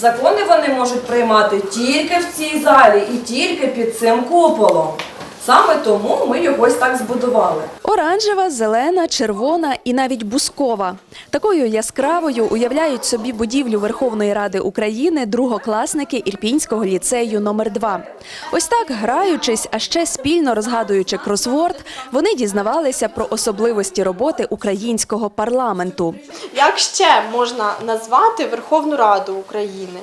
Закони вони можуть приймати тільки в цій залі і тільки під цим куполом. Саме тому ми його ось так збудували. Оранжева, зелена, червона і навіть бускова. Такою яскравою уявляють собі будівлю Верховної Ради України другокласники Ірпінського ліцею номер 2 Ось так, граючись, а ще спільно розгадуючи кросворд, вони дізнавалися про особливості роботи українського парламенту. Як ще можна назвати Верховну Раду України?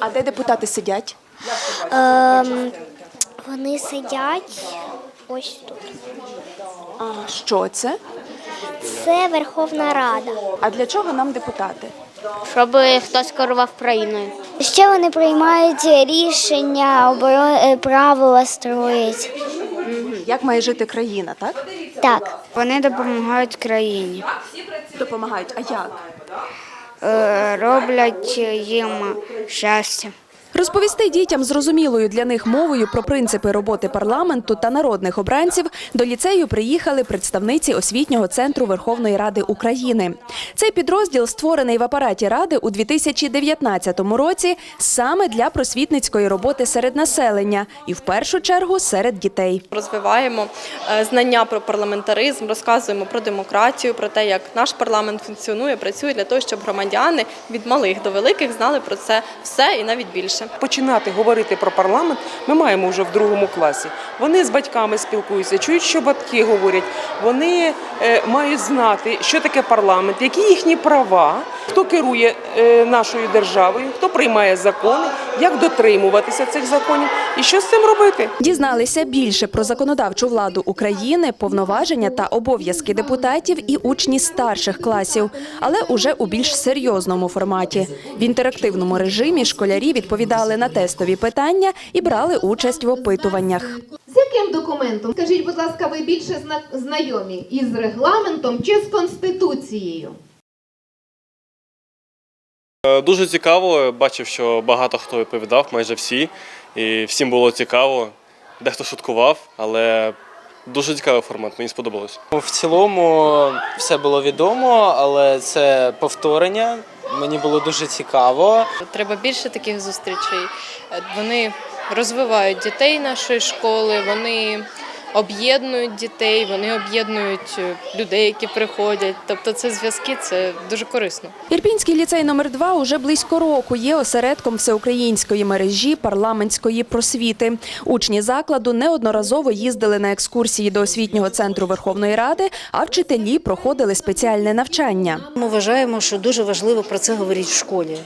А де депутати сидять? Ем, вони сидять ось тут. А що це? Це Верховна Рада. А для чого нам депутати? Щоб хтось керував країною. Ще вони приймають рішення, оборо... правила строять. Як має жити країна, так? Так. Вони допомагають країні, Допомагають. А як? Е, роблять їм щастя. Розповісти дітям зрозумілою для них мовою про принципи роботи парламенту та народних обранців до ліцею приїхали представниці освітнього центру Верховної Ради України. Цей підрозділ створений в апараті ради у 2019 році саме для просвітницької роботи серед населення і в першу чергу серед дітей. Розвиваємо е, знання про парламентаризм, розказуємо про демократію, про те, як наш парламент функціонує, працює для того, щоб громадяни від малих до великих знали про це все і навіть більше. Починати говорити про парламент ми маємо вже в другому класі. Вони з батьками спілкуються, чують, що батьки говорять. Вони е, мають знати, що таке парламент, які їхні права, хто керує е, нашою державою, хто приймає закони, як дотримуватися цих законів і що з цим робити. Дізналися більше про законодавчу владу України, повноваження та обов'язки депутатів і учні старших класів, але уже у більш серйозному форматі. В інтерактивному режимі школярі відповідали на тестові питання і брали участь в опитуваннях. З яким документом? Скажіть, будь ласка, ви більше знайомі із регламентом чи з конституцією? Е, Дуже цікаво. Бачив, що багато хто відповідав, майже всі. І всім було цікаво. Дехто шуткував, але дуже цікавий формат, мені сподобалось. В цілому все було відомо, але це повторення. Мені було дуже цікаво. Треба більше таких зустрічей. Е, Вони розвивають дітей нашої школи, вони об'єднують дітей, вони об'єднують е, людей, які приходять. Тобто, це зв'язки, це дуже корисно. Ірпінський ліцей номер 2 уже близько року є осередком всеукраїнської мережі парламентської просвіти. Учні закладу неодноразово їздили на екскурсії до освітнього центру Верховної Ради, а вчителі проходили спеціальне навчання. Ми вважаємо, що дуже важливо про це говорити в школі.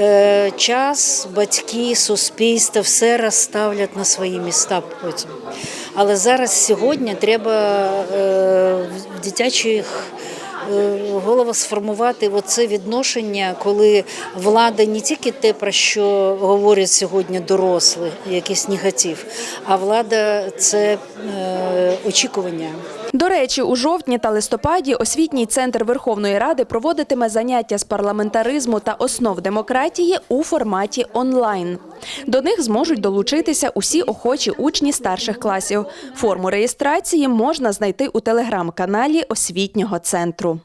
Е, Час, батьки, суспільство все розставлять на свої міста потім. Але зараз сьогодні треба е, в дитячих е, головах сформувати оце відношення, коли влада не тільки те, про що говорять сьогодні дорослі, якийсь негатив, а влада це е, очікування. До речі, у жовтні та листопаді освітній центр Верховної Ради проводитиме заняття з парламентаризму та основ демократії у форматі онлайн. До них зможуть долучитися усі охочі учні старших класів. Форму реєстрації можна знайти у телеграм-каналі освітнього центру.